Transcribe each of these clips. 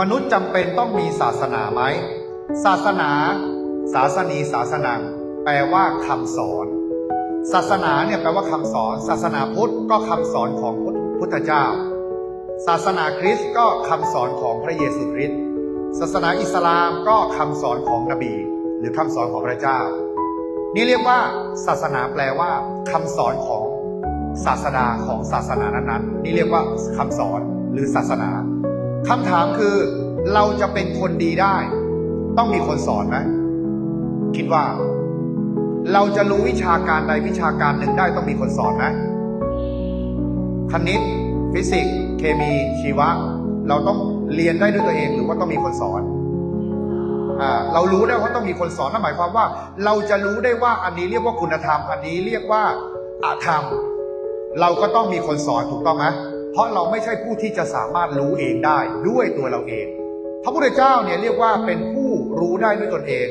มนุษย์จำเป็นต้องมีศาสนาไหม ศาสนา ศาสนีศาสนังแปลว่าคำสอน ศาสนาเนี่ยแปลว่าคำสอน ศาสนาพุทธก็คำสอนของพุทธเจ้า ศาสนาคริสต์ก็คำสอนของพระเยซูคริสต์ศาสนาอิสลามก็คำสอนของนบี หรือคำสอนของพระเจ้า นี่เรียกว่า ศาสนาแปลว่าคำสอนของศาสดาของศาสนานั้นๆนี่เรียกว่าคำสอนหรือศาสนา คำถามคือเราจะเป็นคนดีได้ ต้องมีคนสอนไหมคิดว่า เราจะรู้วิชาการใดวิชาการหนึ่งได้ต้องมีคนสอนไหมคณิต ฟิสิกส์เคมีชีวะ เราต้องเรียนได้ด้วยตัวเองหรือว่าต้องมีคนสอนอเรารู้ได้ว่าต้องมีคนสอนนั่นหมายความว่า เราจะรู้ได้ว่าอันนี้เรียกว่าคุณธรรม อันนี้เรียกว่าอาธรรม เราก็ต้องมีคนสอนถูกต้องไหม เพราะเราไม่ใช่ผู้ที่จะสามารถรู้เองได้ด้วยตัวเราเอง พระพุทธเจ้าเนี่ยเรียกว่าเป็นผู้รู้ได้ด้วยตนเอง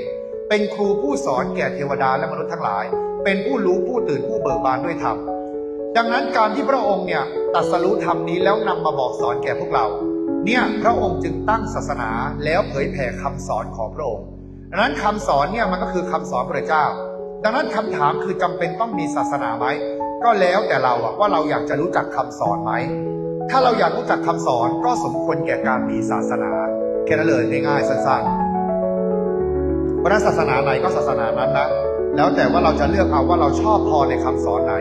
เป็นครูผู้สอนแก่เทวดาและมนุษย์ทั้งหลาย เป็นผู้รู้ผู้ตื่นผู้เบิกบานด้วยธรรมดังนั้นการที่พระองค์เนี่ยตรัสรู้ธรรมนี้แล้วนำมาบอกสอนแก่พวกเรา เนี่ยพระองค์จึงตั้งศาสนาแล้วเผยแผ่คำสอนของพระองค์ดังนั้นคำสอนเนี่ยมันก็คือคำสอนพระเจ้า ดังนั้นคำถามคือจำเป็นต้องมีศาสนาไหม ก็แล้วแต่เราอะว่าเราอยากจะรู้จักคำสอนไหม ถ้าเราอยากรู้จักคำสอนก็สมควรแก่การมีศาสนาแค่นั้นเลยง่ายๆสั้นๆเพราะนั้นศาสนาไหนก็ศาสนานั้นนะแล้วแต่ว่าเราจะเลือกเอาว่าเราชอบพอในคำสอนไหน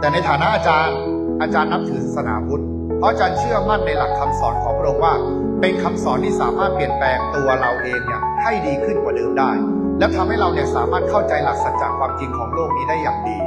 แต่ในฐานะอาจารย์ อาจารย์นับถือศาสนาพุทธเพราะอาจารย์เชื่อมั่นในหลักคำสอนของพระองค์ว่า เป็นคำสอนที่สามารถเปลี่ยนแปลงตัวเราเองเนี่ยให้ดีขึ้นกว่าเดิมได้ และทำให้เราเนี่ยสามารถเข้าใจหลักสัจจะความจริงของโลกนี้ได้อย่างดี